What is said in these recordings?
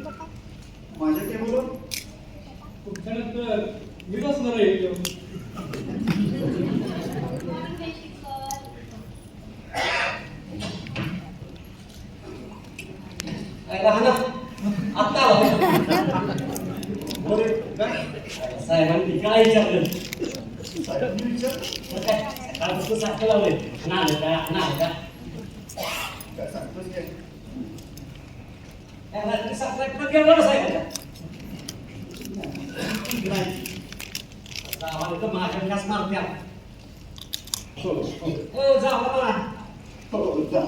माझ्या टेबलवर मी बसणार आहे साहेबांनी काय विचारलं? सकाळपासून सारखं लावलंय. ना का? ना का काय सांगतोस काय त्या रात्री सात वाजता गेलो आम्हाला तर माझ्या घास मारत्या. हो जा हो जा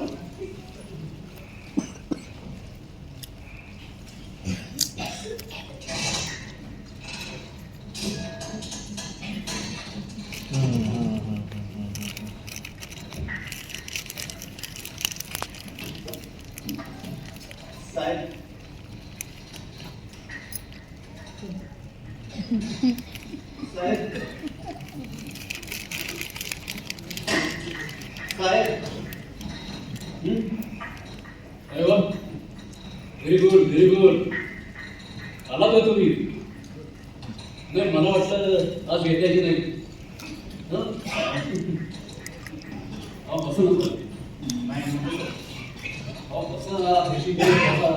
व्हेरी गुड व्हेरी गुड आला का तुम्ही नाही मला वाटलं आज येत्या की नाही हं? हा बसू नको नाही नको. हा बसा बेशी वेळ बसा हा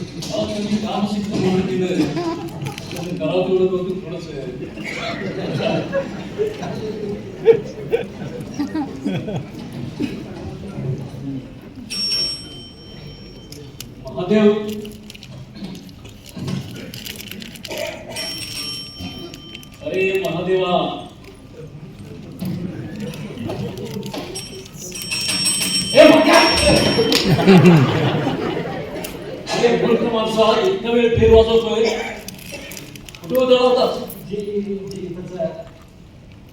तुम्ही काम शिकतो म्हणून दिलं तुम्ही करावं तेवढं कौतुक थोडंसं महादेव अरे महादेवा ए एक अरे माणसं इतका वेळ फेर वाजवतोय. तो दळवतात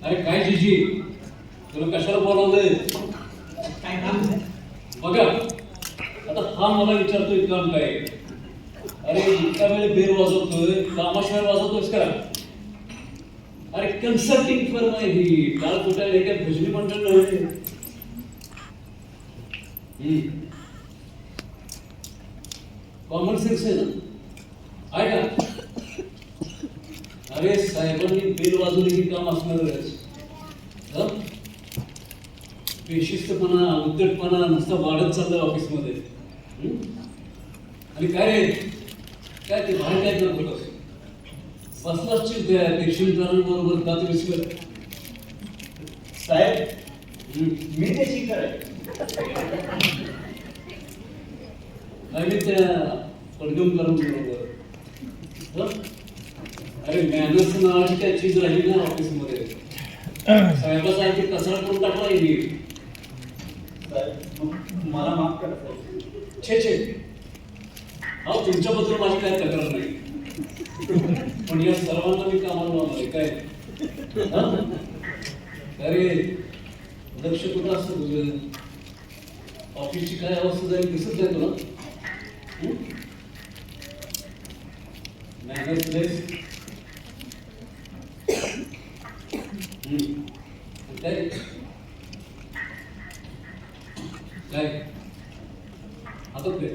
अरे काय जीजी? तुला कशाला बोलावलंय? काय काम बघा आता हा मला विचारतोय काम काय. अरे इतका वेळ बेर वाजवतोय कामाशिवाय वाजवतोयस का? अरे कन्सल्टिंग फर्म आहे ही. काल कुठे काय भजनी मंडळ नव्हे कॉमन सेन्स आहे ना? आहे का? अरे साहेबांनी बेल वाजवली ही काम असणार बेशिस्तपणा उद्धटपणा नुसता वाढत चाललं ऑफिसमध्ये. आणि काय रे? काय ते बाहेर काय करत होतास? बसलाच त्या दीक्षितकारांबरोबर का साहेब मी ते कराय आहे. त्या पडगमकरांबरोबर? अरे मॅनर्स नावाची त्या चीज राहिली ना ऑफिसमध्ये? साहेबासारखी कचरा करून टाकला म- मला माफ करा छे छे. अहो तुमच्याबद्दल माझी काय तक्रार नाही. पण या सर्वांना मी कामाला लावणार काय? अरे लक्ष कुठं असतं तुझं? ऑफिसची काय अवस्था जाईल दिसत नाही तुला? हं? Manners less. हं. काय काय आता काय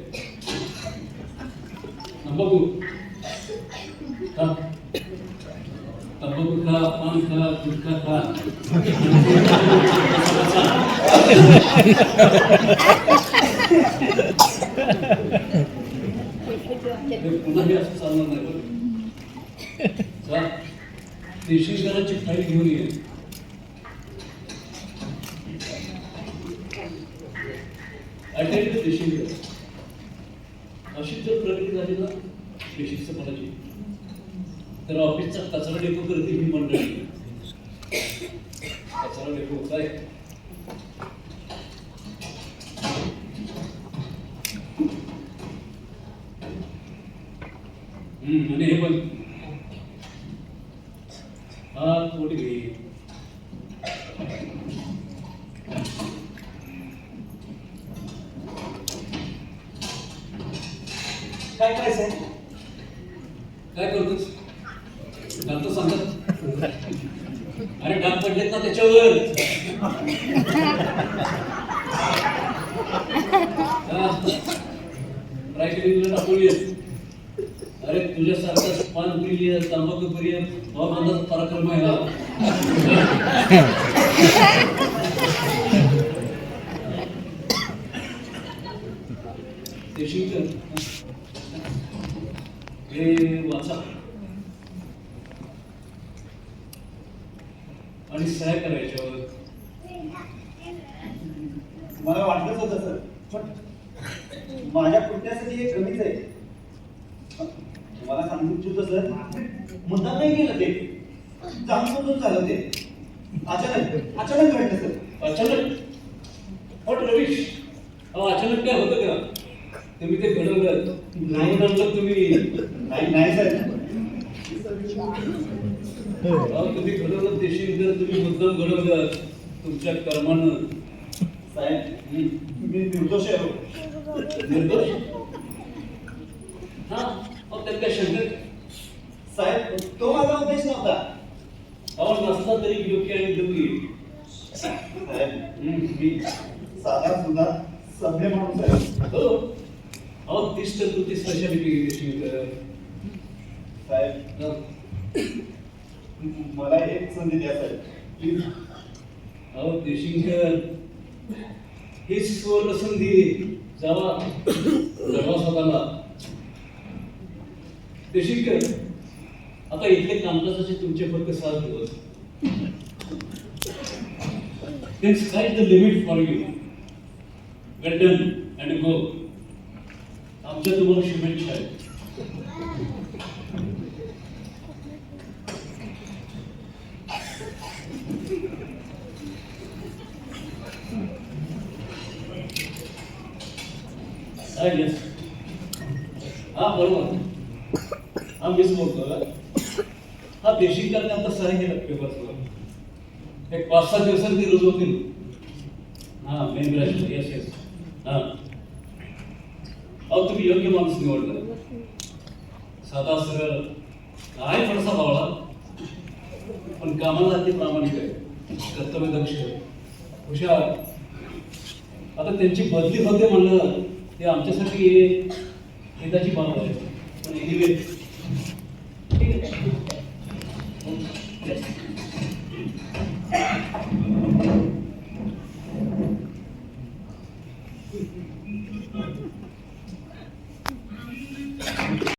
तंबाखू खा तंबाखू खा पान खा गुटखा खा हे पुन्हा हे असं चालणार नाही बरं. जा देशीकरांची फाईल घेऊन ये. अटेंड देशील अशी जर प्रगती झाली ना देशीस्तपणाची तर ऑफिसचा कचरा डेपो करते ही मंडळी. कचरा डेपो काय? आणि हे पण. हा घे काय करायचंय? काय करतोस? डॉक्टर सांगतात अरे डाग पडलेत ना त्याच्यावर. टाकून ये. अरे तुझ्यासारखा पान प्रिय तंबाखू प्रिय माझा पराक्रम आहे हा. हे वाचा. आणि सह्या करायच्यावर. मला वाटलंच होतं सर. पण माझ्या पुण्यासाठी हे कमीच आहे. तुम्हाला सांगू इच्छितो सर. मुद्दाम नाही केलं ते. जाणून झालं ते. अचानक अचानक घडलं सर. अचानक? पण रवीश अहो अचानक काय होतं का? तुम्ही ते घडवलं. नाही आणलं तुम्ही नाही नाही सर. अहो, तुम्ही घडवलं देशील तर तुम्ही मुद्दाम घडवलं. तुमच्या कर्मानं. साहेब मी निर्दोष आहे हो. निर्दोष? हा? त्या शब्दात साहेब तो माझा उद्देश नव्हता. अहो नसला तरी योग्य आणि दुःखी मी साधा सुद्धा सभ्य माणूस आहे. हो. अहो तीच तर तुमची स्पेशालिटी देशील तर. साहेब मला एक संधी द्या साहेब प्लीज. अहो देशिंकर हीच सुवर्ण संधी जावा. जगा स्वतःला देशील देशिंकर आता इथले कामकाजाचे तुमचे फक्त सात दिवस. Then sky is the limit for you. Get done and go. आमच्या तुम्हाला शुभेच्छा आहेत. Ah, हा ah, बरोबर. हा मीच बोलतो हा देशी करण्यात आता सही केलं पेपर एक पाच सहा दिवसांत ती रुजू होतील. हा मेन ब्रँच येस येस हा. अहो तुम्ही योग्य माणूस निवडला साधा सरळ आहे थोडासा भावळा पण कामाला अति प्रामाणिक आहे. कर्तव्यदक्ष दक्ष हुशार. आता त्यांची बदली होते म्हणलं ते आमच्यासाठी हिताची बाब आहे. पण एनिवे ठीक आहे